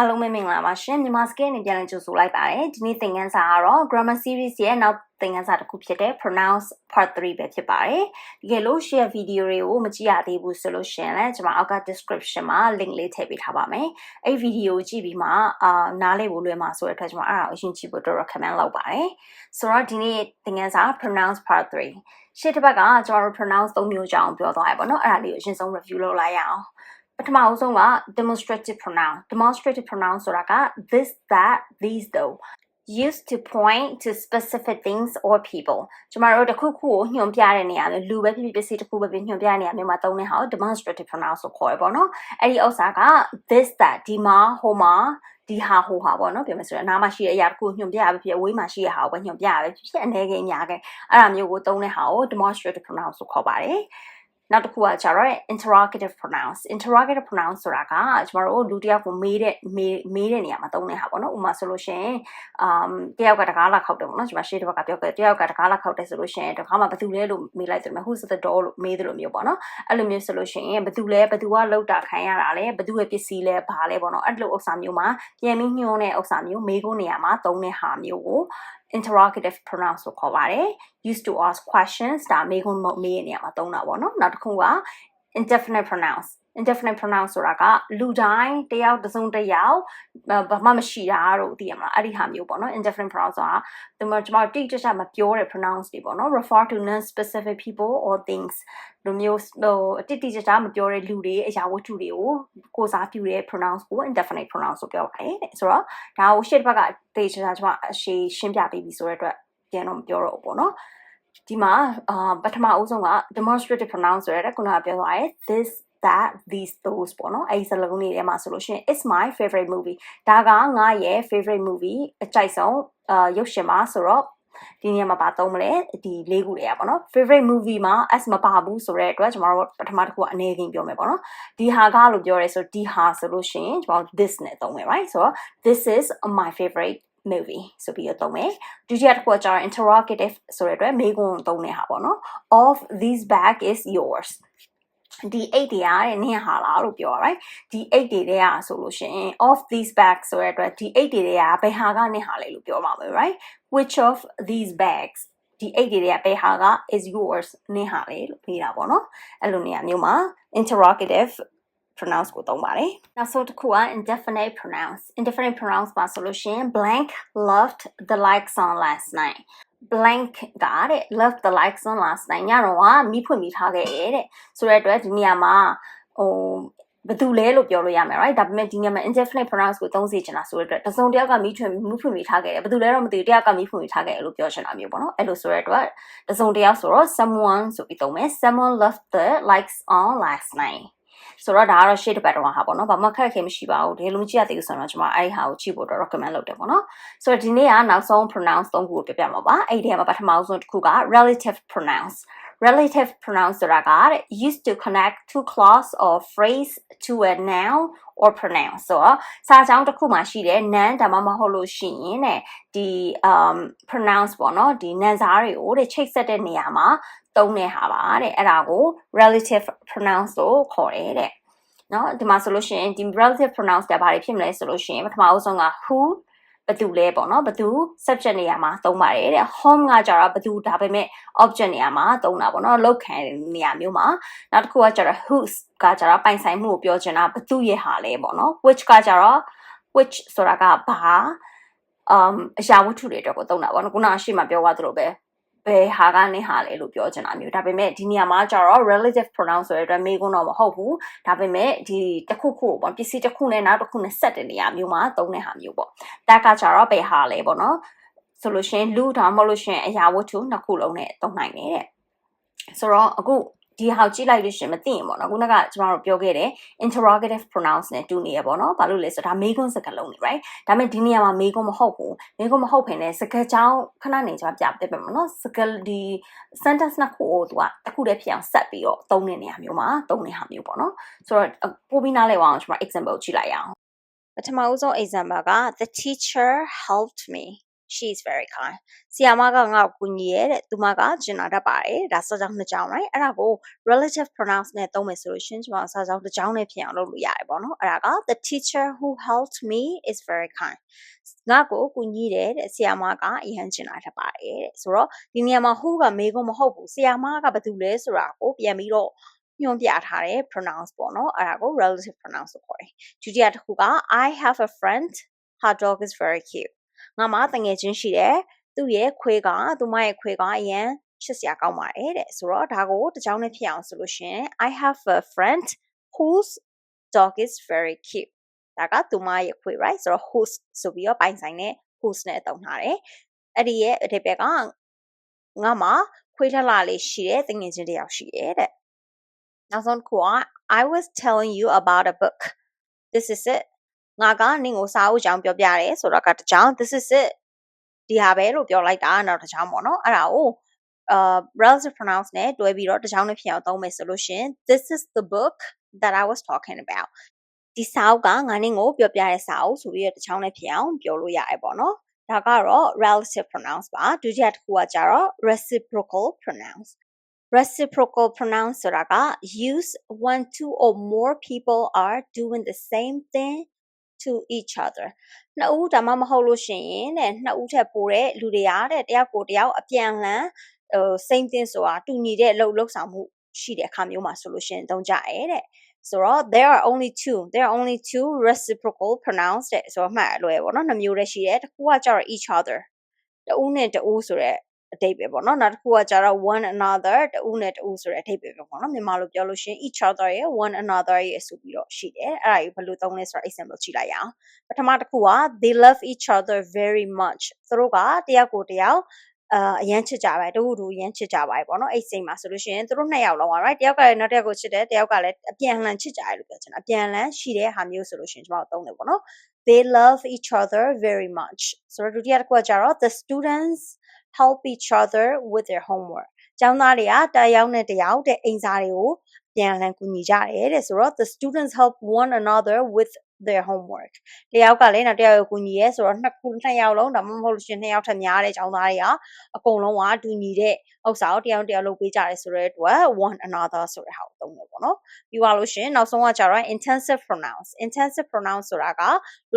အားလုံးပဲမင်္ဂလာပါရှင်မြန်မာစကင်းနဲ့ပြန်လည်ကြိုဆိုလိုက်ပါတယ်ဒီနေ့သင်ခန်းစာကတော့ grammar series ရဲ့နောက်သင်ခန်းစာတစ်ခုဖြစ်တဲ့ pronounce part 3ပဲဖြစ်ပါတယ်တကယ်လို့ share video တွေကိုမကြည့်ရသေးဘူးဆိုလို့ရှင်လည်းကျွန်မအောက်က description မှာ link လေးထည့်ပေးထားပါမယ်အဲ့ video ကိုကြည့်ပြီးမှအာနားလည်ဖို့လွယ်မှာဆိုတဲ့အတွက်ကျွန်မအဲ့ဒါကိုအရင်ကြည့်ဖို့တော့ recommend လုပ်ပါတယ်ဆိုတော့ဒီနေ့သင်ခန်းစာ pronounce part 3ရှေ့တစ်ပတ်ကကျွန်တော်တို့ pronounce ၃မျိုးကြောင်းပြောသွားရပါတော့အဲ့ဒါလေးကိုအရင်ဆုံး review လုပ်လိုက်ရအောင် ပထမအဆုံးက demonstrative pronoun demonstrative pronoun ဆိုတာက this that these though used to point to specific things or people ကျမတို့တခုခုကိုညွှန်ပြတဲ့နေရာမျိုးလူပဲဖြစ်ဖြစ်ပစ္စည်းတစ်ခုပဲဖြစ်ညွှန်ပြတဲ့နေရာမျိုးမှာသုံးတဲ့ဟာကို demonstrative pronoun ဆိုခေါ်ရပါတော့အဲ့ဒီဥစ္စာက this that ဒီမှာဟိုမှာဒီဟာဟိုဟာပေါ့နော်ပြောမယ်ဆိုရင်အနားမှာရှိတဲ့အရာတစ်ခုညွှန်ပြရပဲဖြစ်အဝေးမှာရှိတဲ့ဟာကိုပဲညွှန်ပြရပဲဖြစ်ဖြစ်အနေကိန်းများခဲ့အဲ့ဒါမျိုးကိုသုံးတဲ့ဟာကို demonstrative pronoun ဆိုခေါ်ပါတယ် နောက်တစ်ခုကကျတော့ interrogative pronouns interrogative pronouns ဆိုတာကကျမတို့လူတစ်ယောက်ကိုမေးတဲ့မေးမေးတဲ့နေရာမှာသုံးတဲ့ဟာပေါ့နော်ဥပမာဆိုလို့ရှိရင် um တယောက်ကတကားလာခောက်တယ်ပေါ့နော်ကျမရှေ့တစ်ဘက်ကပြောခဲ့တယောက်ကတကားလာခောက်တယ်ဆိုလို့ရှိရင်တကားမှာဘယ်သူလဲလို့မေးလိုက်တယ်မှာ who's the door လို့မေးတယ်လို့မျိုးပေါ့နော်အဲ့လိုမျိုးဆိုလို့ရှိရင်ဘယ်သူလဲဘယ်သူကလောက်တာခံရတာလဲဘယ်သူရဲ့ပစ္စည်းလဲဘာလဲပေါ့နော်အဲ့လိုဥစ္စာမျိုးမှာပြန်ပြီးညွှန်းတဲ့ဥစ္စာမျိုးမေးခွန်းနေရာမှာသုံးတဲ့ဟာမျိုးကို interrogative pronouns လို့ခေါ်ပါတယ် used to ask questions ဒါမေးခွန်းမေးတဲ့နေရာမှာသုံးတာပေါ့နော်နောက်တစ်ခုက indefinite pronouns indefinite pronouns ဆိုတာကလူတိုင်းတယောက်တစ်စုံတစ်ယောက်ဘာမှမရှိတာတော့သိရမလားအဲ့ဒီဟာမျိုးပေါ့နော် indefinite pronouns ဆိုတာဒီမှာကျွန်တော်တိကျကျမပြောတဲ့ pronouns တွေပေါ့နော် refer to non specific people or things လိုမျိုးဟိုတိတိကျကျမပြောတဲ့လူတွေအရာဝတ္ထုတွေကိုကိုစားပြုတဲ့ pronouns ကို indefinite pronouns ဆိုပြောပါတယ်တဲ့ဆိုတော့ဒါကိုရှေ့တစ်ဘက်ကတေချာကျွန်မအရှိရှင်းပြပေးပြီဆိုတဲ့အတွက်ပြန်တော့မပြောတော့ဘူးပေါ့နော်ဒီမှာအာပထမအဦးဆုံးက demonstrative pronouns ဆိုရတဲ့ခုနကပြောသွားတယ် this that these those ပေါ့နော်အဲဒီစကားလုံးတွေထဲမှာဆိုလို့ရှိရင် it's my favorite movie ဒါကငါရဲ့ favorite movie အကြိုက်ဆုံးအာရုပ်ရှင်မှာဆိုတော့ဒီနေရာမှာပါသုံးမလဲဒီလေးခုတွေကပေါ့နော် favorite movie မှာ s မပါဘူးဆိုတဲ့အတွက်ကျွန်တော်တို့ပထမတစ်ခုအနေကင်းပြောမယ်ပေါ့နော်ဒီဟာကလို့ပြောရဲဆိုဒီဟာဆိုလို့ရှိရင်ကျွန်တော် this နဲ့သုံးမယ် right ဆိုတော့ this is my favorite movie ဆိုပြီးတော့သုံးမယ်ဒုတိယတစ်ခုကကျတော့ interrogative ဆိုတဲ့အတွက်မေးခွန်းသုံးတဲ့ဟာပေါ့နော် of this bag is yours ဒီအိတ်တွေကတဲ့နင့်ဟာလားလို့ပြောရ right ဒီအိတ်တွေတဲ့ကဆိုလို့ရှင် off these bags ဆိုတဲ့အတွက်ဒီအိတ်တွေတဲ့ကဘယ်ဟာကနင့်ဟာလဲလို့ပြောပါမယ် right which of these bags ဒီအိတ်တွေတဲ့ကဘယ်ဟာက is yours နင့်ဟာလဲလို့ပြောတာပေါ့နော်အဲ့လိုနေရာမျိုးမှာ interrogative pronounce ကိုသုံးပါတယ်။နောက်ဆုံးတစ်ခုက indefinite pronounce. indefinite pronounce ပါဆိုလို့ရှင် blank loved the lights on last night. Blank ကတဲ့ love the like song last night ညတော့ကမိဖွင့်မိထားခဲ့ရဲ့တဲ့ဆိုတဲ့အတွက်ဒီနေရာမှာဟိုဘယ်သူလဲလို့ပြောလို့ရမယ် right ဒါပေမဲ့ဒီညမှာ indefinite pronounce ကိုသုံးစီချင်တာဆိုတဲ့အတွက်တစုံတယောက်ကမိထွင်မိဖွင့်မိထားခဲ့တယ်ဘယ်သူလဲတော့မသိဘူးတယောက်ကမိဖွင့်မိထားခဲ့တယ်လို့ပြောချင်တာမျိုးပေါ့နော်အဲ့လိုဆိုတဲ့အတွက်တစုံတယောက်ဆိုတော့ someone ဆိုပြီးသုံးမယ် someone loved the likes on last night ဆိုတော့ဒါကတော့ရှေ့တစ်ပတ်တော့ဟာပေါ့နော်ဘာမှခက်ခဲမရှိပါဘူးဒီလိုမကြည့်ရသေးဘူးဆိုတော့ကျွန်မအဲ့ဒီဟာကိုကြည့်ဖို့တော့ recommend လုပ်တယ်ပေါ့နော်ဆိုတော့ဒီနေ့ကနောက်ဆုံး pronounce သုံးခုကိုပြပြမှာပါအဲ့ဒီထဲမှာပထမဆုံးတစ်ခုက relative pronounce relative pronounce ဆိုတာက used to connect two clause or phrase to a noun or pronoun ဆိုတော့စာကြောင်းတစ်ခုမှာရှိတဲ့ noun ဒါမှမဟုတ်လို့ရှိရင်တဲ့ဒီ um pronounce ပေါ့နော်ဒီ noun စားတွေကိုတဲ့ချိတ်ဆက်တဲ့နေရာမှာသုံးတဲ့ဟာပါတဲ့အဲ့ဒါကို relative pronounce လို့ခေါ်တယ်တဲ့နော်ဒီမှာဆိုလို့ရှိရင်ဒီ relative pronounce ကဘာတွေဖြစ်မလဲဆိုလို့ရှိရင်ပထမအဆုံးက who ဘသူလဲပေါ့နော်ဘသူ subject နေရာမှာသုံးပါတယ်တဲ့ home ကကြတော့ဘသူဒါပေမဲ့ object နေရာမှာသုံးတာပေါ့နော်လောက်ခံတဲ့နေရာမျိုးမှာနောက်တစ်ခုကကြတော့ whose ကကြတော့ပိုင်ဆိုင်မှုကိုပြောချင်တာဘသူရဲ့ဟာလဲပေါ့နော် which ကကြတော့ which ဆိုတာကဘာ um အရာဝတ္ထုတွေအတွက်ကိုသုံးတာပေါ့နော်ခုနကရှေ့မှာပြောသွားသလိုပဲ ဘယ်ဟာကနေဟာလဲလို့ပြောချင်တာမျိုးဒါပေမဲ့ဒီနေရာမှာကျတော့ relative pronoun ဆိုတဲ့အတွက်မေးခွန်းတော့မဟုတ်ဘူးဒါပေမဲ့ဒီတစ်ခုခုပေါ့ပစ္စည်းတစ်ခုနဲ့နောက်တစ်ခုနဲ့ဆက်တဲ့နေရာမျိုးမှာသုံးတဲ့ဟာမျိုးပေါ့တက်ကကျတော့ဘယ်ဟာလဲပေါ့နော်ဆိုလို့ရှိရင်လူဒါမှမဟုတ်လို့ရှိရင်အရာဝတ္ထုနှစ်ခုလုံးနဲ့သုံးနိုင်တယ်တဲ့ဆိုတော့အခု ဒီဟာကြည့်လိုက်လို့ရှင်မသိရင်ပေါ့နော်ခုနကကျွန်တော်တို့ပြောခဲ့တယ် interrogative pronouns နဲ့တူနေရပေါ့နော်ဘာလို့လဲဆိုတော့ဒါမေးခွန်းစကားလုံးနေ right ဒါပေမဲ့ဒီနေရာမှာမေးခွန်းမဟုတ်ဘူးမေးခွန်းမဟုတ်ဖ ೇನೆ စကားကြောင်းခဏနေကျွန်တော်ပြပြပေးမယ်နော်စကားဒီ sentence နှစ်ခုကိုသူကတစ်ခုတည်းဖြစ်အောင်ဆက်ပြီးတော့သုံးတဲ့နေရာမျိုးမှာသုံးတဲ့ဟာမျိုးပေါ့နော်ဆိုတော့ပို့ပြီးနားလည်အောင်ကျွန်တော် example ကြည့်လိုက်အောင်ပထမဦးဆုံး example က the teacher helped me she is very kind ဆီယာမကငါ့ကိုကူညီရဲ့တဲ့သူမကကျင်နာတတ်ပါတယ်ဒါစာကြောင်းနှစ်ကြောင်း right အဲ့ဒါကို relative pronouns နဲ့သုံးမယ်ဆိုလို့ရှရင်ကျွန်တော်စာကြောင်းတစ်ကြောင်းနဲ့ဖြစ်အောင်လုပ်လို့ရတယ်ပေါ့နော်အဲ့ဒါက the teacher who helped me is very kind ငါ့ကိုကူညီတယ်တဲ့ဆီယာမကအရန်ကျင်နာတတ်ပါတယ်တဲ့ဆိုတော့ဒီနေရာမှာ who ကမေးခွန်းမဟုတ်ဘူးဆီယာမကဘာတူလဲဆိုတာကိုပြန်ပြီးတော့ညွှန်ပြထားတဲ့ pronouns ပေါ့နော်အဲ့ဒါကို relative pronouns လို့ခေါ်တယ်ဒုတိယတစ်ခုက I have a friend her dog is very cute ငါမှတငယ်ချင်းရှိတယ်သူ့ရဲ့ခွေးကသူမရဲ့ခွေးကအရန်ချစ်စရာကောင်းပါတယ်တဲ့ဆိုတော့ဒါကိုတစ်ကြောင်းနဲ့ဖြစ်အောင်ဆိုလို့ရှင် I have a friend whose dog is very cute ဒါကသူမရဲ့ခွေး right ဆိုတော့ whose ဆိုပြီးတော့ပိုင်ဆိုင်တဲ့ whose နဲ့တုံးထားတယ်အဲ့ဒီရဲ့အထက်ဘက်ကငါမှခွေးထလာလေးရှိတဲ့တငယ်ချင်းတစ်ယောက်ရှိတယ်တဲ့နောက်ဆုံးတစ်ခုက I was telling you about a book this is it ငါကနင့်ကိုစာအုပ်ကြောင်းပြောပြတယ်ဆိုတော့ကတစ်ကြောင်း this is it ဒီဟာပဲလို့ပြောလိုက်တာနောက်တစ်ကြောင်းပေါ့နော်အဲ့ဒါကို uh relative pronouns နဲ့တွဲပြီးတော့တစ်ကြောင်းနဲ့ဖြစ်အောင်သုံးမယ်ဆိုလို့ရှင် this is the book that I was talking about ဒီစာအုပ်ကငါနင့်ကိုပြောပြတဲ့စာအုပ်ဆိုပြီးတော့တစ်ချောင်းနဲ့ဖြစ်အောင်ပြောလို့ရတယ်ပေါ့နော်ဒါကတော့ relative pronouns ပါဒုတိယတစ်ခုကကြတော့ reciprocal pronouns reciprocal pronouns ဆိုတာက use one two or more people are doing the same thing to each other နှစ်ဦးဒါမှမဟုတ်လို့ရှိရင်တဲ့နှစ်ဦးထက်ပိုတဲ့လူတွေအားတဲ့တယောက်ကိုတယောက်အပြန်လှန်ဟို same thing ဆိုတာတူညီတဲ့အလုပ်လုပ်ဆောင်မှုရှိတဲ့အခါမျိုးမှာဆိုလို့ရှိရင်တုံးကြရဲတဲ့ဆိုတော့ there are only two there are only two reciprocal pronouns တဲ့ဆိုတော့မှတ်လွယ်ပေါ့နော်နှစ်မျိုးတည်းရှိတယ်တစ်ခုကကျတော့ each other တဦးနဲ့တဦးဆိုတဲ့ အတိတ်ပဲပေါ့နော်နောက်တစ်ခုကကျတော့ one another တဦးနဲ့တဦးဆိုတဲ့အတိတ်ပဲပေါ့နော်မြန်မာလိုပြောလို့ရှိရင် each other ရဲ့ one another ရဲ့ဆိုပြီးတော့ရှိတယ်အဲ့ဒါကြီးဘယ်လိုသုံးလဲဆိုတော့ example ကြည့်လိုက်ရအောင်ပထမတစ်ခုက they love each other very much သူတို့ကတယောက်ကိုတယောက်အာအရန်ချစ်ကြပါတတူတူရန်ချစ်ကြပါပေါ့နော်အဲ့စိတ်မှာဆိုလို့ရှိရင်သူတို့နှစ်ယောက်လုံးอ่ะ right တယောက်ကလည်းနောက်တစ်ယောက်ကိုချစ်တယ်တယောက်ကလည်းအပြန်အလှန်ချစ်ကြတယ်လို့ပြောချင်တာအပြန်အလှန်ရှိတဲ့ဟာမျိုးဆိုလို့ရှိရင်ကျွန်တော်တို့သုံးတယ်ပေါ့နော် they love each other very much ဆိုတော့ဒုတိယတစ်ခုကကြတော့ the students help each other with their homework ကျောင်းသားတွေကတယောက်နဲ့တယောက်တဲ့အိမ်စာတွေကိုပြန်လည်ကူညီကြတယ်တဲ့ဆိုတော့ the students help one another with their homework တယောက်ကလည်းနောက်တစ်ယောက်ကိုကူညီရဲဆိုတော့နှစ်ခုနှစ်ယောက်လုံးဒါမှမဟုတ်လို့ရှင်နှစ်ယောက်ထက်များတဲ့ကျောင်းသားတွေကအကုန်လုံးကတူညီတဲ့ဥစ္စာကိုတယောက်တယောက်လုပ်ပေးကြတယ်ဆိုတဲ့အတွက် one another ဆိုတဲ့ဟာကိုသုံးတယ်ပေါ့နော်ပြီးသွားလို့ရှင်နောက်ဆုံးကကြတော့ intensive pronouns intensive pronouns ဆိုတာက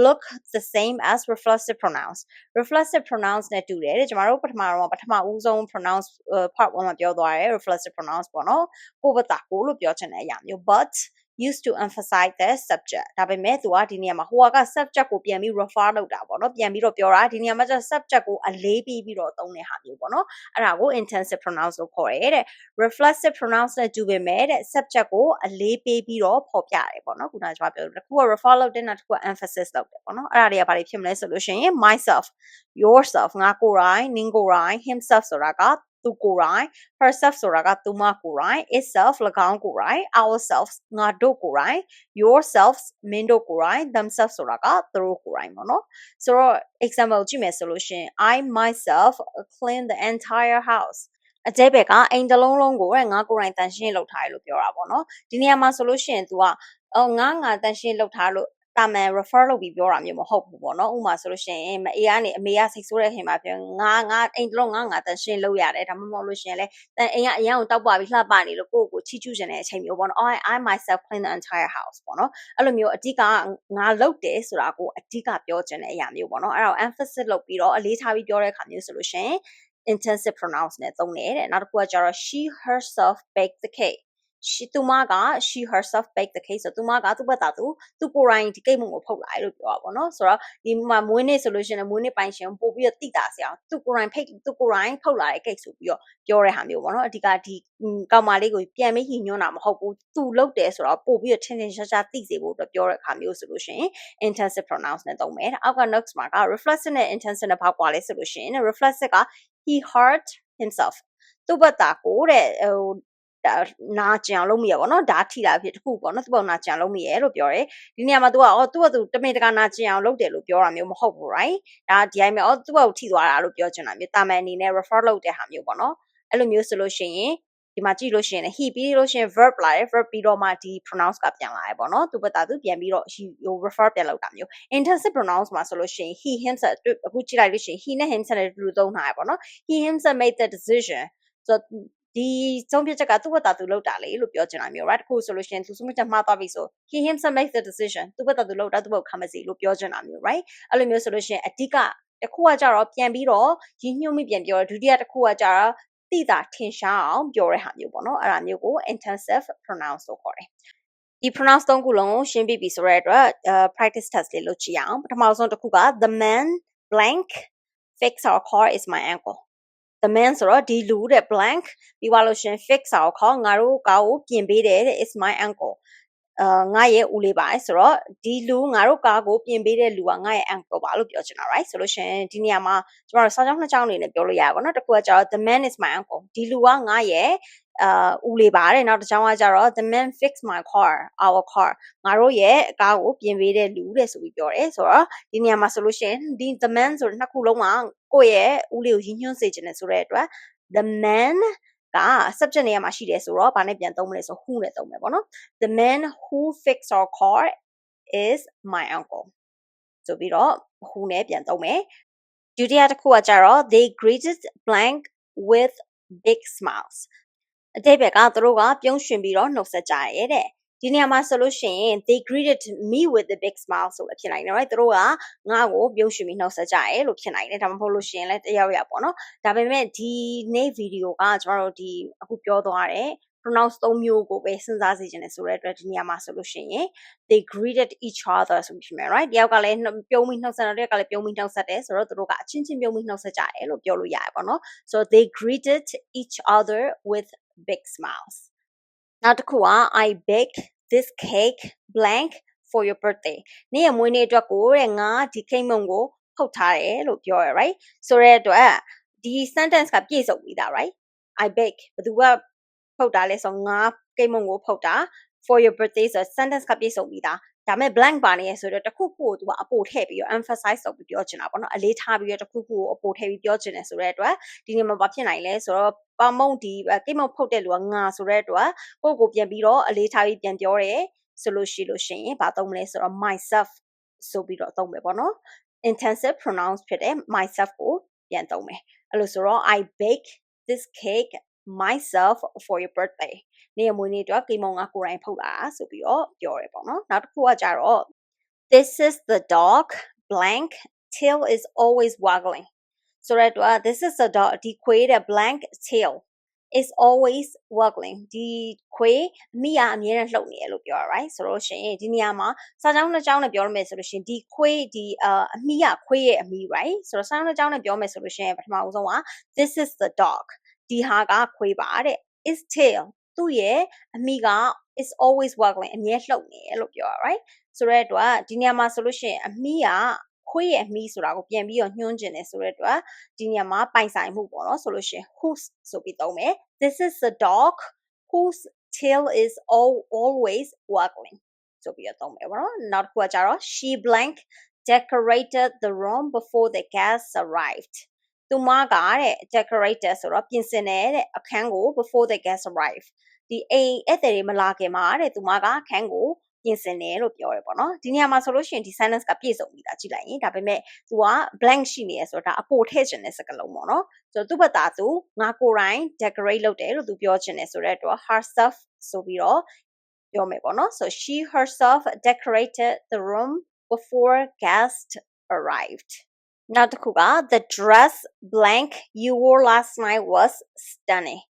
look the same as reflexive pronouns reflexive pronouns နဲ့တူတယ်တဲ့ကျမတို့ပထမတော့ပထမဦးဆုံး pronounce part 1မှာပြောသွားတယ် reflexive pronouns ပေါ့နော်ကိုယ့်ဘက်ကကိုလို့ပြောချင်တဲ့အရာမျိုး but used to emphasize the subject ဒါပေမဲ့သူကဒီနေရာမှာဟိုက subject ကိုပြန်ပြီး refer လုပ်တာပေါ့နော်ပြန်ပြီးတော့ပြောတာဒီနေရာမှာကျ subject ကိုအလေးပေးပြီးတော့သုံးတဲ့ဟာမျိုးပေါ့နော်အဲ့ဒါကို intensive pronouns လို့ခေါ်တယ်တဲ့ reflexive pronouns နဲ့တူပေမဲ့တဲ့ subject ကိုအလေးပေးပြီးတော့ဖော်ပြတယ်ပေါ့နော်ခုနကကျွန်တော်ပြောတယ်တစ်ခုက refer လုပ်တဲ့နောက်တစ်ခုက emphasis လုပ်တယ်ပေါ့နော်အဲ့ဒါတွေကဘာတွေဖြစ်မလဲဆိုလို့ရှိရင် myself yourself ငါကိုယ်တိုင်နင်းကိုယ်တိုင် himself ဆိုတာက သူကိုယ်တိုင် herself ဆိုတာကသူမကိုယ်တိုင် itself ၎င်းကိုယ်တိုင် ourselves ငါတို့ကိုယ်တိုင် yourselves မင်းတို့ကိုယ်တိုင် themselves ဆိုတာကသူတို့ကိုယ်တိုင်ပေါ့နော်ဆိုတော့ example ကြည့်မယ်ဆိုလို့ရှိရင် I myself clean the entire house အကျဲဘက်ကအိမ်တစ်လုံးလုံးကိုငါကိုယ်တိုင်တန်ရှင်းလုပ်ထားတယ်လို့ပြောတာပေါ့နော်ဒီနေရာမှာဆိုလို့ရှိရင် तू ကအော်ငါငါတန်ရှင်းလုပ်ထားလို့ တာမန် refer လုပ်ပြီးပြောတာမျိုးမဟုတ်ဘူးပေါ့နော်ဥပမာဆိုလို့ရှိရင်မအေးကနေအမေကစိတ်ဆိုးတဲ့ခင်မှာပြောငါငါအိမ်တလုံးငါငါတန်ရှင်းလုပ်ရတယ်ဒါမှမဟုတ်လို့ရှိရင်လေတန်အိမ်ကအရန်ကိုတောက်ပပြီးလှပနေလို့ကိုယ့်ကိုချီချူးကျင်တဲ့အချိန်မျိုးပေါ့နော် I I myself clean the entire house ပေါ့နော်အဲ့လိုမျိုးအဓိကငါလုပ်တယ်ဆိုတာကိုအဓိကပြောချင်တဲ့အရာမျိုးပေါ့နော်အဲ့တော့ emphasis လုပ်ပြီးတော့အလေးထားပြီးပြောတဲ့အခါမျိုးဆိုလို့ရှိရင် intensive pronouns နဲ့သုံးတယ်တဲ့နောက်တစ်ခုကကျတော့ she herself baked the cake she သူမက she herself baked the cake ဆိုသူမကသူ့ဘက်သာသူသူကိုယ်တိုင်ဒီကိတ်မုံကိုဖုတ်လာလို့ပြောတာပေါ့နော်ဆိုတော့ဒီမှာမွေးနေ့ဆိုလို့ရှိရင်မွေးနေ့ပိုင်ရှင်ပို့ပြီးတော့တိတာစရာသူကိုယ်တိုင်ဖိတ်သူကိုယ်တိုင်ဖုတ်လာတဲ့ကိတ်ဆိုပြီးတော့ပြောတဲ့ဟာမျိုးပေါ့နော်အဓိကဒီကောင်မလေးကိုပြန်ပြီးဟိညွှန်းတာမဟုတ်ဘူးသူလုပ်တယ်ဆိုတော့ပို့ပြီးတော့ထင်ထင်ရှားရှားသိစေဖို့အတွက်ပြောတဲ့အခါမျိုးဆိုလို့ရှိရင် intensive pronouns နဲ့သုံးမယ်အောက်က notes မှာက reflexive နဲ့ intensive နဲ့ဘာကွာလဲဆိုလို့ရှိရင် reflexive က he hurt himself သူ့ဘက်တာကိုတဲ့ဟို ဒါနာကြံလုံးမိရပေါ့နော်ဓာထိတာဖြစ်တခုပေါ့နော်သူ့ဘောနာကြံလုံးမိရလို့ပြောတယ်ဒီနေရာမှာ तू ကအော်သူ့ကသူတမင်တကာနာကြံအောင်လုပ်တယ်လို့ပြောတာမျိုးမဟုတ်ဘူး right ဒါဒီအိုင်မဲ့အော်သူ့ကိုထိသွားတာလို့ပြောချင်တာမျိုးတာမန်အနေနဲ့ refer လုပ်တဲ့ဟာမျိုးပေါ့နော်အဲ့လိုမျိုးဆိုလို့ရှိရင်ဒီမှာကြည့်လို့ရှိရင်လည်း he ပြီးလို့ရှိရင် verb လာတယ် verb ပြီးတော့မှဒီ pronounce ကပြန်လာတယ်ပေါ့နော်သူဘက်သားသူပြန်ပြီးတော့ he ဟို refer ပြန်လုပ်တာမျိုး intensive pronounce မှာဆိုလို့ရှိရင် he himself တွေ့အခုကြည့်လိုက်လို့ရှိရင် he နဲ့ himself နဲ့တူတူသုံးထားရပေါ့နော် he himself made the decision ဆိုတော့ ဒီဆုံးဖြတ်ချက်ကသူ့ဘက်သားသူလုပ်တာလေလို့ပြောချင်တာမျိုး right တခုဆိုလို့ရှိရင်သူဆုံးဖြတ်ချက်မှားသွားပြီဆို he himself makes the decision သူ့ဘက်သားသူလုပ်တာသူ့ဘက်ခံမစီလို့ပြောချင်တာမျိုး right အဲ့လိုမျိုးဆိုလို့ရှိရင်အဓိကတစ်ခုကကြတော့ပြန်ပြီးတော့ရည်ညွှန်းမိပြန်ပြောဒုတိယတစ်ခုကကြတော့သိတာထင်ရှားအောင်ပြောတဲ့ဟာမျိုးပေါ့နော်အဲ့ဒါမျိုးကို intensive pronounce လို့ခေါ်တယ်ဒီ pronounce သုံးခုလုံးကိုရှင်းပြပြီဆိုတဲ့အတွက် practice test လေးလုပ်ကြည့်အောင်ပထမဆုံးတစ်ခုက the man blank fix our car is my uncle the man ဆိုတော့ဒီလူတဲ့ blank ပြီးသွားလို့ရှင် fix our car ငါတို့ကားကိုပြင်ပေးတယ်တဲ့ is my uncle အာငါရဲ့ဦးလေးပါဆိုတော့ဒီလူငါတို့ကားကိုပြင်ပေးတဲ့လူကငါရဲ့ uncle ပါလို့ပြောချင်တာ right ဆိုလို့ရှင်ဒီနေရာမှာကျမတို့စာကြောင်းနှစ်ကြောင်းအနေနဲ့ပြောလို့ရပါတော့နော်တစ်ခုကကျတော့ the man is my uncle ဒီလူကငါရဲ့ အာဦးလေးပါတဲ့နောက်တစ်ကြောင်းကကျတော့ the man fix my car our car ငါတို့ရဲ့ကားကိုပြင်ပေးတဲ့လူတဲ့ဆိုပြီးပြောတယ်ဆိုတော့ဒီနေရာမှာဆိုလို့ရှင်ဒီ the man ဆိုတဲ့နှစ်ခုလုံးမှာကိုယ့်ရဲ့ဦးလေးကိုရည်ညွှန်းစေချင်တယ်ဆိုတဲ့အတွက် the man က subject နေရာမှာရှိတယ်ဆိုတော့ဘာနဲ့ပြန်သုံးမလဲဆို who နဲ့သုံးမယ်ပေါ့နော် the man who fix our car is my uncle ဆိုပြီးတော့ who နဲ့ပြန်သုံးမယ်ဒုတိယတစ်ခုကကြတော့ they greeted blank with big smiles အတိတ်ဘက်ကသူတို့ကပြုံးရွှင်ပြီးတော့နှုတ်ဆက်ကြရဲတဲ့ဒီနေရာမှာဆိုလို့ရှိရင် they greeted me with a big smile ဆိုလည်းဖြစ်နိုင်တယ် right သူတို့ကငါ့ကိုပြုံးရွှင်ပြီးနှုတ်ဆက်ကြရဲလို့ဖြစ်နိုင်တယ်ဒါမှမဟုတ်လို့ရှိရင်လည်းတယောက်ရပေါ့နော်ဒါပေမဲ့ဒီနေ့ဗီဒီယိုကကျမတို့ဒီအခုပြောသွားတယ် pronounce သုံးမျိုးကိုပဲစဉ်းစားစီခြင်းနဲ့ဆိုတဲ့အတွက်ဒီနေရာမှာဆိုလို့ရှိရင် they greeted each other ဆိုပြီးဖြစ်မယ် right တယောက်ကလည်းပြုံးပြီးနှုတ်ဆက်တယ်တယောက်ကလည်းပြုံးပြီးနှုတ်ဆက်တယ်ဆိုတော့သူတို့ကအချင်းချင်းပြုံးပြီးနှုတ်ဆက်ကြတယ်လို့ပြောလို့ရတယ်ပေါ့နော် so they greeted each other with big smiles နောက်တစ်ခုက I baked this cake blank for your birthday နေ့ရက်မွေးနေ့အတွက်ကိုတဲ့ငါဒီ cake မုံကိုဖုတ်ထားတယ်လို့ပြောရ right ဆိုတဲ့အတွက်ဒီ sentence ကပြည့်စုံပြီးသား right I bake ဘယ်သူကဖုတ်တာလဲဆိုငါ cake မုံကိုဖုတ်တာ for your birthday ဆို sentence ကပြည့်စုံပြီးသား ဒါမဲ့ blank ပါနေရဆိုတော့တခုခုကိုသူကအပိုထည့်ပြီးတော့ emphasize လုပ်ပြီးပြောချင်တာပေါ့နော်အလေးထားပြီးတော့တခုခုကိုအပိုထည့်ပြီးပြောချင်တယ်ဆိုတဲ့အတွက်ဒီနေ့မှာဘာဖြစ်နိုင်လဲဆိုတော့ပမုံဒီကိမုံဖုတ်တဲ့လူကငါဆိုတဲ့အတွက်ကိုယ့်ကိုပြန်ပြီးတော့အလေးထားပြီးပြန်ပြောတယ်ဆိုလို့ရှိလို့ရှိရင်ဘာသုံးမလဲဆိုတော့ myself ဆိုပြီးတော့သုံးမယ်ပေါ့နော် intensive pronounce ဖြစ်တဲ့ myself ကိုပြန်သုံးမယ်အဲ့လိုဆိုတော့ I bake this cake myself for your birthday နေ့မွေးနေ့အတွက်ကိမုံကကိုယ်တိုင်ဖုတ်လာတာဆိုပြီးတော့ပြောရဲပေါ့နော်နောက်တစ်ခုကကြတော့ this is the dog blank tail is always waggling ဆိုတဲ့တော့ this is the dog ဒီခွေးတဲ့ blank tail is always waggling ဒီခွေးအမိကအမြဲတမ်းလှုပ်နေရလို့ပြောရ right ဆိုတော့ရှင်ဒီနေရာမှာစာကြောင်းနှစ်ကြောင်းနဲ့ပြောရမယ်ဆိုလို့ရှင်ဒီခွေးဒီအအမိကခွေးရဲ့အမိ right ဆိုတော့စာကြောင်းနှစ်ကြောင်းနဲ့ပြောမယ်ဆိုလို့ရှင်ပထမဦးဆုံးက this is the dog ဒီဟာကခွေးပါတဲ့ is tail သူ့ရဲ့အမိက is always waggling အမြဲလှုပ်နေရလို့ပြောရ right ဆိုတဲ့အတွက်ဒီနေရာမှာဆိုလို့ရှိရင်အမိကခွေးရဲ့အမိဆိုတာကိုပြန်ပြီးတော့ညွှန်းကျင်တယ်ဆိုတဲ့အတွက်ဒီနေရာမှာပိုင်ဆိုင်မှုပေါ့နော်ဆိုလို့ရှိရင် whose ဆိုပြီးသုံးမယ် this is a dog whose tail is all, always waggling ဆိုပြီးတော့သုံးမယ်ပေါ့နော်နောက်တစ်ခုကကြတော့ she blank decorated the room before the guests arrived သူမကတဲ့ decorated ဆိုတော့ပြင်ဆင်တယ်တဲ့အခန်းကို before the guests arrive ဒီအိမ်ဧည့်သည်တွေမလာခင်မှာတဲ့သူမကအခန်းကိုပြင်ဆင်တယ်လို့ပြောရပေါ့နော်ဒီနေရာမှာဆိုလို့ရှိရင်ဒီ sentence ကပြည့်စုံပြီးသားကြည့်လိုက်ရင်ဒါပေမဲ့သူက blank ရှိနေရဆိုတော့ဒါအပိုထည့်ခြင်းတဲ့စကားလုံးပေါ့နော်ဆိုတော့သူ့ဘက်သားသူငါကိုယ်တိုင် decorate လုပ်တယ်လို့သူပြောခြင်းတယ်ဆိုတော့တော့ herself ဆိုပြီးတော့ပြောမယ်ပေါ့နော် so she herself decorated the room before guests arrived နောက်တစ်ခုက the dress blank you wore last night was stunning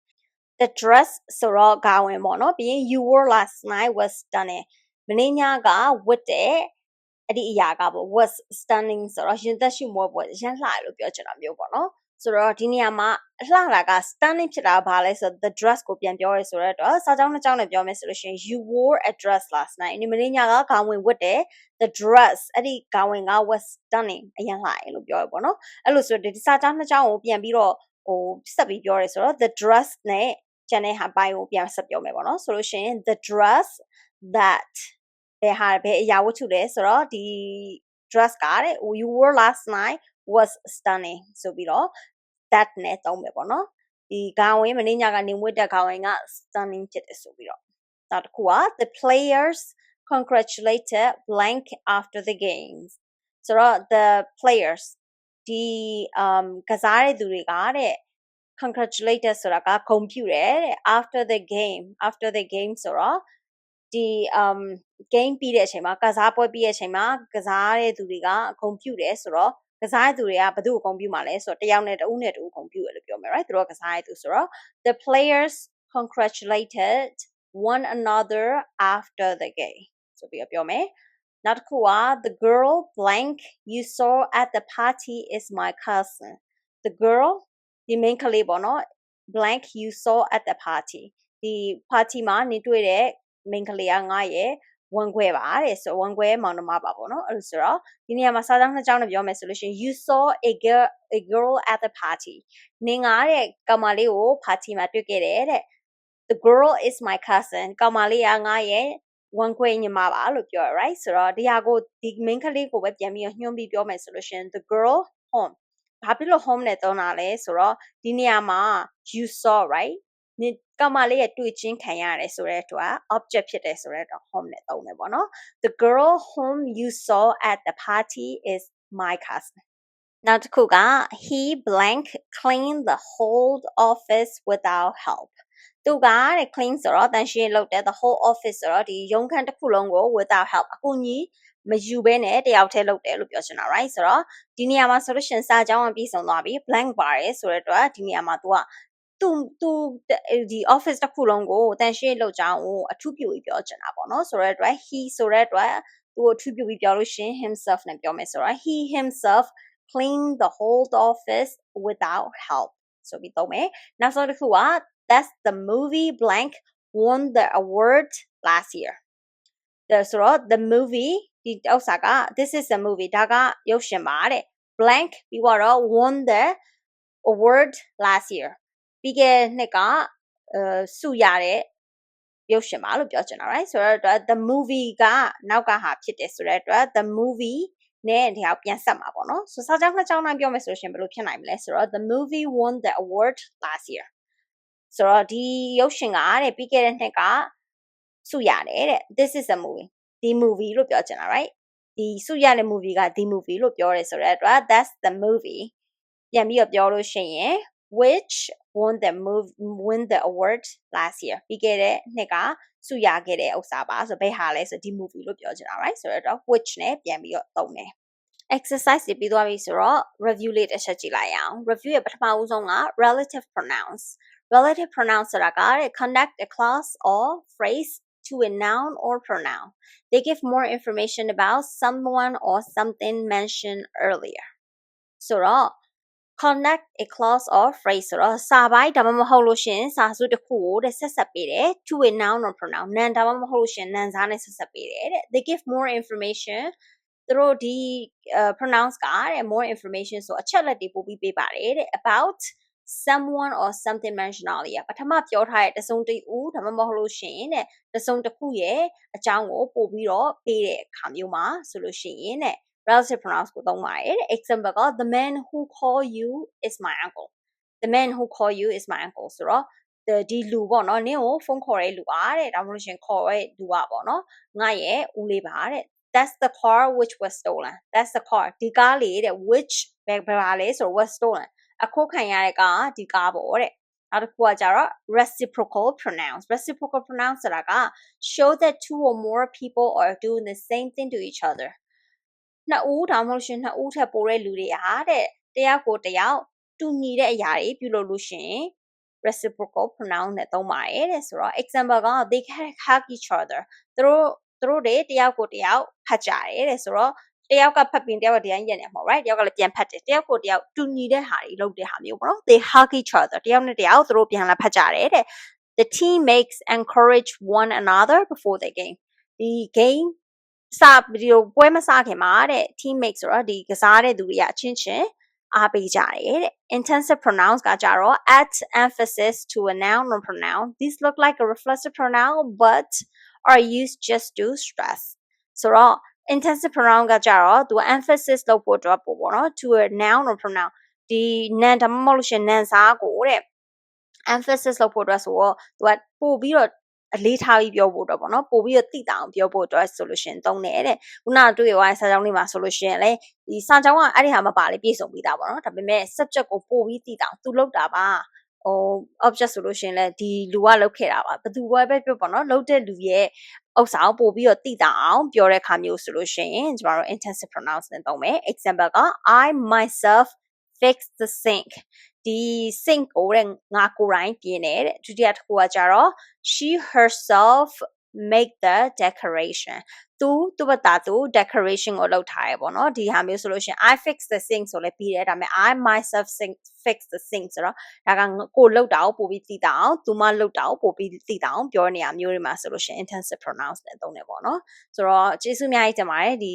the dress ဆိုတော့ဂါဝင်ပေါ့နော်ပြီးရင် you wore last night was stunning မင်းညကဝတ်တဲ့အဲ့ဒီအရာကပေါ့ was stunning ဆိုတော့ရင်သက်ရှိမောပေါ့ရန်လှရလို့ပြောချင်တာမျိုးပေါ့နော် ဆိုတော့ဒီနေရာမှာအလှတာက stunning ဖြစ်တာဘာလဲဆိုတော့ the dress ကိုပြန်ပြောရဲဆိုတော့စာကြောင်းတစ်ကြောင်းနဲ့ပြောမယ်ဆိုလို့ရှိရင် you wore a dress last night ဒီမင်းညကခေါင်းဝင်ဝတ်တယ် the dress အဲ့ဒီခေါင်းဝင်က was stunning အရင်လှရလို့ပြောရပေါ့နော်အဲ့လိုဆိုဒီစာကြောင်းနှစ်ကြောင်းကိုပြန်ပြီးတော့ဟိုဆက်ပြီးပြောရဲဆိုတော့ the dress နဲ့ကျန်တဲ့ဟာပိုင်းကိုပြန်ဆက်ပြောမယ်ပေါ့နော်ဆိုလို့ရှိရင် the dress that ဘယ်ဟာဘယ်အရာဝတ္ထုလဲဆိုတော့ဒီ dress ကတဲ့ you wore last night was stunning ဆိုပြီးတော့ that နဲ့သုံးမယ်ပေါ့နော်ဒီဒီခေါင်းဝင်မင်းညကနေမွေးတဲ့ခေါင်းဝင်က stunning ဖြစ်တယ်ဆိုပြီးတော့နောက်တစ်ခုက the players congratulated blank after the games ဆိုတော့ the players ဒီ um ကစားတဲ့သူတွေကတဲ့ congratulated ဆိုတာကဂုဏ်ပြုတယ်တဲ့ after the game after the game ဆိုတော့ဒီ um game ပြီးတဲ့အချိန်မှာကစားပွဲပြီးတဲ့အချိန်မှာကစားတဲ့သူတွေကဂုဏ်ပြုတယ်ဆိုတော့ ကစားတဲ့သူတွေကဘယ်သူ့ကိုဂုဏ်ပြုမှာလဲဆိုတော့တယောက်နဲ့တဦးနဲ့တဦးဂုဏ်ပြုတယ်လို့ပြောမယ် right သူတို့ကကစားတဲ့သူဆိုတော့ the players congratulated one another after the game ဆိုပြီးတော့ပြောမယ်နောက်တစ်ခုက the girl blank you saw at the party is my cousin the girl ဒီ main ကလေးပေါ့နော် blank you saw at the party ဒီ party မှာနေတွေ့တဲ့ main ကလေးကငါရဲ့ ဝန်ခွဲပါတဲ့ဆိုဝန်ခွဲမောင်နှမပါပေါ့နော်အဲ့လိုဆိုတော့ဒီနေရာမှာစာကြောင်းနှစ်ကြောင်းနဲ့ပြောမယ်ဆိုလို့ရှိရင် you saw a girl a girl at the party နင်ကတဲ့ကောင်မလေးကို party မှာတွေ့ခဲ့တယ်တဲ့ the girl is my cousin ကောင်မလေးကငါရဲ့ဝန်ခွဲညီမပါလို့ပြောရ right ဆိုတော့ဒီဟာကိုဒီ main ကလေးကိုပဲပြန်ပြီးညွှန်းပြီးပြောမယ်ဆိုလို့ရှိရင် the girl home ဘာဖြစ်လို့ home နဲ့သုံးတာလဲဆိုတော့ဒီနေရာမှာ you saw right နေ ကောင်မလေးရဲ့တွေ့ချင်းခံရတယ်ဆိုတဲ့အတွက် object ဖြစ်တယ်ဆိုတဲ့တော့ home နဲ့သုံးတယ်ပေါ့နော် the girl whom you saw at the party is my cousin နောက်တစ်ခုက he blank cleaned the whole office without help သူကတဲ့ clean ဆိုတော့တန်ရှင်းလုပ်တဲ့ the whole office ဆိုတော့ဒီရုံးခန်းတစ်ခုလုံးကို without help အကူအညီမယူဘဲနဲ့တယောက်တည်းလုပ်တယ်လို့ပြောချင်တာ right ဆိုတော့ဒီနေရာမှာ solution စာကြောင်းအပြီးဆုံးသွားပြီ blank ပါတယ်ဆိုတဲ့အတွက်ဒီနေရာမှာ तू က သူသူဒီ office တစ်ခုလုံးကိုတန်ရှင်းလုပ်ကြအောင်အထူးပြုပြီးပြောချင်တာပေါ့နော်ဆိုတဲ့အတွက် he ဆိုတဲ့အတွက်သူ့ကိုအထူးပြုပြီးပြောလို့ရှင် himself နဲ့ပြောမယ်ဆိုတော့ he himself cleaned the whole office without help ဆိုပြီးသုံးမယ်နောက်ဆုံးတစ်ခုက that's the movie blank won the award last year ဒါဆိုတော့ the movie ဒီဥစ္စာက this is a movie ဒါကရုပ်ရှင်ပါတဲ့ blank ပြီးတော့ won the award last year ပြီးခဲ့တဲ့နှစ်ကအဲစုရတဲ့ရုပ်ရှင်ပါလို့ပြောချင်တာ right ဆိုတော့ the movie ကနောက်ကဟာဖြစ်တယ်ဆိုတဲ့အတွက် the movie နဲ့ဒီဟာပြန်ဆက်မှာပေါ့နော်ဆိုစာကြောင်းနှစ်ကြောင်းတိုင်းပြောမယ်ဆိုရှင်ဘယ်လိုဖြစ်နိုင်မလဲဆိုတော့ the movie won the award last year ဆိုတော့ဒီရုပ်ရှင်ကတဲ့ပြီးခဲ့တဲ့နှစ်ကစုရတယ်တဲ့ this is a movie ဒီ movie လို့ပြောချင်တာ right ဒီစုရတဲ့ movie ကဒီ movie လို့ပြောရဲဆိုတဲ့အတွက် that's the movie ပြန်ပြီးတော့ပြောလို့ရှိရင် which won the move win the award last year ပြီးခဲ့တဲ့နှစ်ကစုရခဲ့တဲ့ဥစ္စာပါဆိုဘယ်ဟာလဲဆိုဒီ movie လို့ပြောချင်တာ right ဆိုတော့ which နဲ့ပြန်ပြီးတော့သုံးတယ် exercise တွေပြီးသွားပြီဆိုတော့ review လေးတစ်ချက်ကြည့်လိုက်အောင် review ရဲ့ပထမဦးဆုံးက relative pronouns relative pronouns ဆိုတာက connect a clause or phrase to a noun or pronoun. They give more information about someone or something mentioned earlier. So, connect a clause or phrase ဆိုတော့စာပိုင်းဒါမှမဟုတ်လို့ရှင်စာစုတစ်ခုကိုတဲ့ဆက်ဆက်ပေးတယ် to a noun or pronoun နာမ်ဒါမှမဟုတ်လို့ရှင်နာမ်စားနဲ့ဆက်ဆက်ပေးတယ်တဲ့ they give more information သူတို့ဒီ pronounce ကတဲ့ more information ဆိုအချက်လက်တွေပို့ပြီးပေးပါတယ်တဲ့ about someone or something mentioned earlier ပထမပြောထားတဲ့တစုံတစ်ဦးဒါမှမဟုတ်လို့ရှိရင်တဲ့တစုံတစ်ခုရဲ့အကြောင်းကိုပို့ပြီးတော့ပေးတဲ့အခါမျိုးမှာဆိုလို့ရှိရင်တဲ့ relative pronouns ကိုသုံးပါတယ်တဲ့ example က the man who call you is my uncle the man who call you is my uncle ဆိုတော့ဒီလူပေါ့နော်နင်းကိုဖုန်းခေါ်တဲ့လူပါတဲ့ဒါမှမဟုတ်ရှင်ခေါ်တဲ့လူပါပေါ့နော်ငါရဲ့ဦးလေးပါတဲ့ that's the car which was stolen that's the car ဒီကားလေးတဲ့ which ဘယ်ပါလဲဆိုတော့ was stolen အခုခံရတဲ့ကားဒီကားပေါ့တဲ့နောက်တစ်ခုကကြတော့ reciprocal pronouns reciprocal pronouns ဆိုတာက show that two or more people are doing the same thing to each other နှစ်ဦးဒါမှမဟုတ်ရှင်နှစ်ဦးထက်ပိုတဲ့လူတွေဟာတဲ့တယောက်ကိုတယောက်တူညီတဲ့အရာတွေပြုလုပ်လို့ရှင် reciprocal pronoun နဲ့သုံးပါတယ်တဲ့ဆိုတော့ example က they can hug each other သူတို့သူတို့တွေတယောက်ကိုတယောက်ဖတ်ကြတယ်တဲ့ဆိုတော့တယောက်ကဖတ်ပြီးတယောက်ကတရားရက်နေမှာ right တယောက်ကလည်းပြန်ဖတ်တယ်တယောက်ကိုတယောက်တူညီတဲ့ဟာတွေလုပ်တဲ့ဟာမျိုးပေါ့နော် they hug each other တယောက်နဲ့တယောက်သူတို့ပြန်လာဖတ်ကြတယ်တဲ့ the team makes encourage one another before the game ဒီ game စဗီဒီယိုပွဲမစခင်မှာတဲ့ teammate ဆိုတော့ဒီကစားတဲ့သူတွေကအချင်းချင်းအားပေးကြတယ်တဲ့ intensive pronouns ကကြတော့ add emphasis to a noun or pronoun these look like a reflexive pronoun but are used just to stress ဆိုတော့ intensive pronoun ကကြတော့သူ emphasis လုပ်ဖို့အတွက်ပို့ပေါ့နော် to a noun or pronoun ဒီ noun ဒါမှမဟုတ်လို့ရှင် noun စားကိုတဲ့ emphasis လုပ်ဖို့အတွက်ဆိုတော့သူကပို့ပြီးတော့ အလေးထားပြီးပြောဖို့တော့ပေါ့နော်ပို့ပြီးတော့တိတာအောင်ပြောဖို့အတွက်ဆိုလို့ရှိရင်သုံးတယ်တဲ့ခုနကတွေ့ရတဲ့စာကြောင်းလေးမှာဆိုလို့ရှိရင်လေဒီစာကြောင်းကအဲ့ဒီဟာမပါလေပြည့်စုံပြီးသားပေါ့နော်ဒါပေမဲ့ subject ကိုပို့ပြီးတိတာအောင်သူလောက်တာပါဟို object ဆိုလို့ရှိရင်လည်းဒီလူကလောက်ခဲ့တာပါဘယ်သူပဲပဲပြောပေါ့နော်လောက်တဲ့လူရဲ့ဥစ္စာကိုပို့ပြီးတော့တိတာအောင်ပြောတဲ့ခါမျိုးဆိုလို့ရှိရင်ကျမတို့ intensive pronoun နဲ့သုံးမယ် example က I myself fix the sink ဒီ sink ကိုတဲ့ငါကိုယ်တိုင်ပြင်တယ်တဲ့ဒုတိယတစ်ခုကကြတော့ she herself make the decoration သူသူ့ဘက်သားသူ decoration ကိုလုပ်ထားရပေါ့နော်ဒီဟာမျိုးဆိုလို့ရှိရင် I fix the sink ဆိုလည်းပြီးတယ်ဒါပေမဲ့ I myself sink fix the sink ဆိုတော့ဒါကကိုလုပ်တာကိုပို့ပြီးသိတာအောင်သူမလုပ်တာကိုပို့ပြီးသိတာအောင်ပြောနေရမျိုးတွေမှာဆိုလို့ရှိရင် intensive pronouns နဲ့သုံးတယ်ပေါ့နော်ဆိုတော့ကျေးဇူးအများကြီးတင်ပါတယ်ဒီ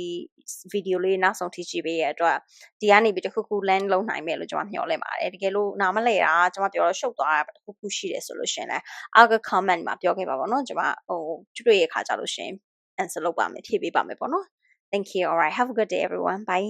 video လေးနောက်ဆုံးထိကြည့်ပေးရတဲ့အတွက်ဒီကနေပြီးတစ်ခုခု land လုံးနိုင်မယ်လို့ကျွန်မမျှော်လင့်ပါတယ်တကယ်လို့နားမလဲတာကျွန်မပြောတော့ရှုပ်သွားတာတစ်ခုခုရှိတယ်ဆိုလို့ရှိရင်လည်းအောက်က comment မှာပြောခဲ့ပါပေါ့နော်ကျွန်မဟိုတွေ့ရခါကြလို့ရှိရင် answer လုပ်ပါမယ်ဖြည့်ပေးပါမယ်ပေါ့နော် thank you all right have a good day everyone bye